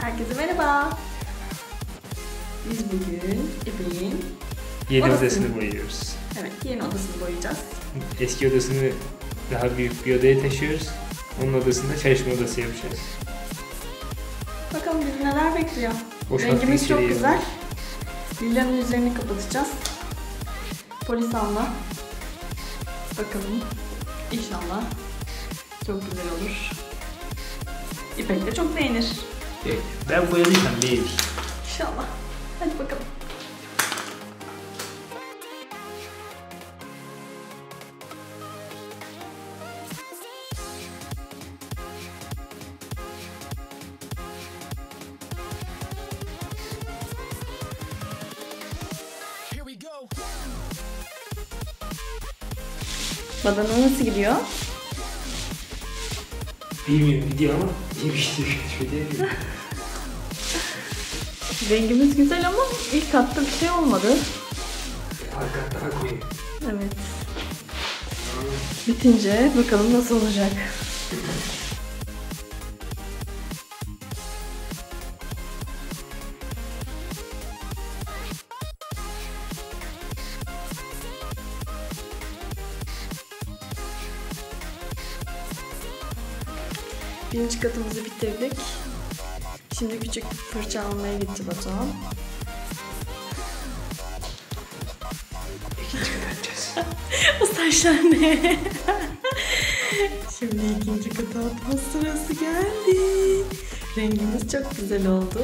Herkese merhaba. Biz bugün İpek'in Yeni Odasını. odasını boyuyoruz. evet yeni odasını boyayacağız. Eski odasını daha büyük bir odaya taşıyoruz. Onun odasında çalışma odası yapacağız. Bakalım bizi neler bekliyor. Boşalttık Rengimiz çok içeriği. güzel. Villanın üzerini kapatacağız. Polis alma. Bakalım. İnşallah çok güzel olur. İpek de çok beğenir. Evet. Ben boyadıysam beğenir. İnşallah. Hadi bakalım. Badana nasıl gidiyor? Bilmiyorum gidiyor ama iyi bir şey kötü? Rengimiz güzel ama ilk katta bir şey olmadı. Arka daha koyu. Evet. Bitince bakalım nasıl olacak. Birinci katımızı bitirdik. Şimdi küçük fırça almaya gitti Batuhan. İkinci kat açacağız. O saçlar ne? Şimdi ikinci kata atma sırası geldi. Rengimiz çok güzel oldu.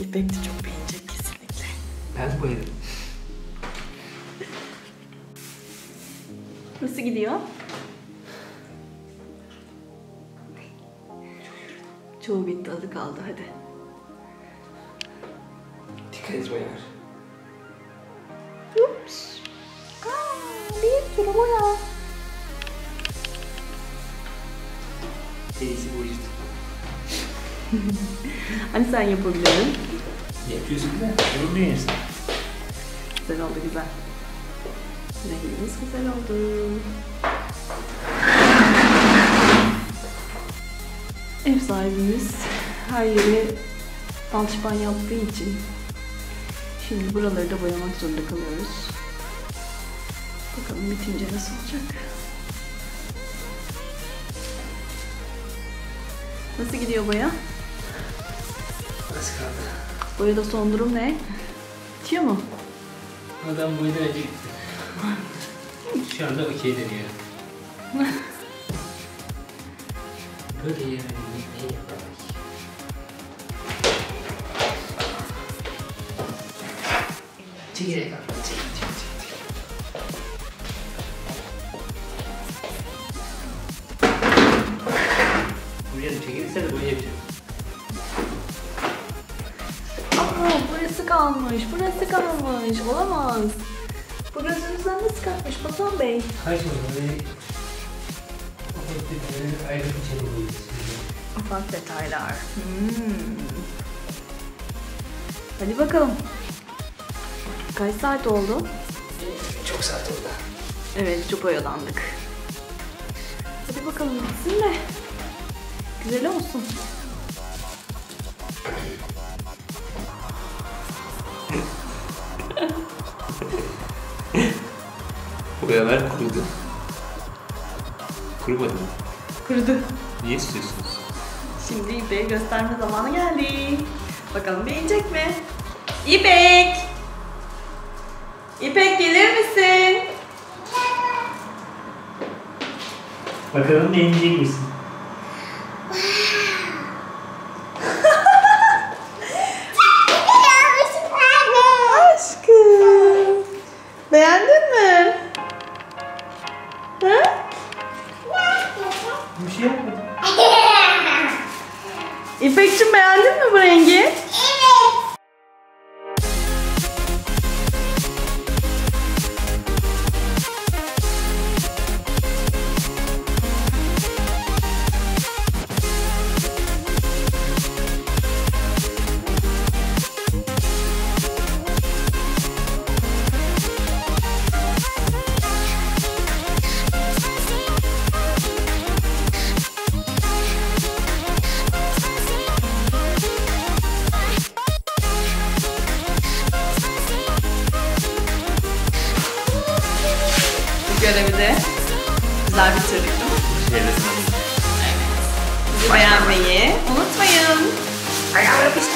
İpek de çok beğenecek kesinlikle. Ben boyadım. Nasıl gidiyor? Çoğu bitti adı kaldı hadi. Dikkat et boyar. Ups. Aa, bir sürü boya. Teyze boyayacağız. Hani sen yapabilirdin. Yapıyorsun da yorumluyorsun. Güzel oldu güzel. Rengimiz güzel oldu. Ev sahibimiz her yeri alçıpan yaptığı için şimdi buraları da boyamak zorunda kalıyoruz. Bakalım bitince nasıl olacak. Nasıl gidiyor boya? Az kaldı. Boyada son durum ne? Bitiyor mu? Adam boyadan önce gitti. Şu anda okey deniyor. Böyle yani ne yapalım? Çekirdek al. Çek, çek, çek, çek. Buraya da çekilirse de böyle yapacağım. Aa burası kalmış, burası kalmış. Olamaz. Burası nasıl kalkmış Batuhan Bey? Kaç oldu? Detayları ayrı bir çabuk. Ufak detaylar. Hmm. Hadi bakalım. Kaç saat oldu? Çok saat oldu. Evet, çok oyalandık. Hadi bakalım bitsin de. Güzel olsun. Boyalar kurudu. Kurumadı mı? Kurudu. Niye istiyorsunuz? Şimdi İpek'e gösterme zamanı geldi. Bakalım beğenecek mi? İpek! İpek gelir misin? Bakalım beğenecek misin? İpek'cim beğendin mi bu rengi? görevi de güzel bitirdik. Yerlesin. Bizi beğenmeyi unutmayın. Ayağım yapıştı.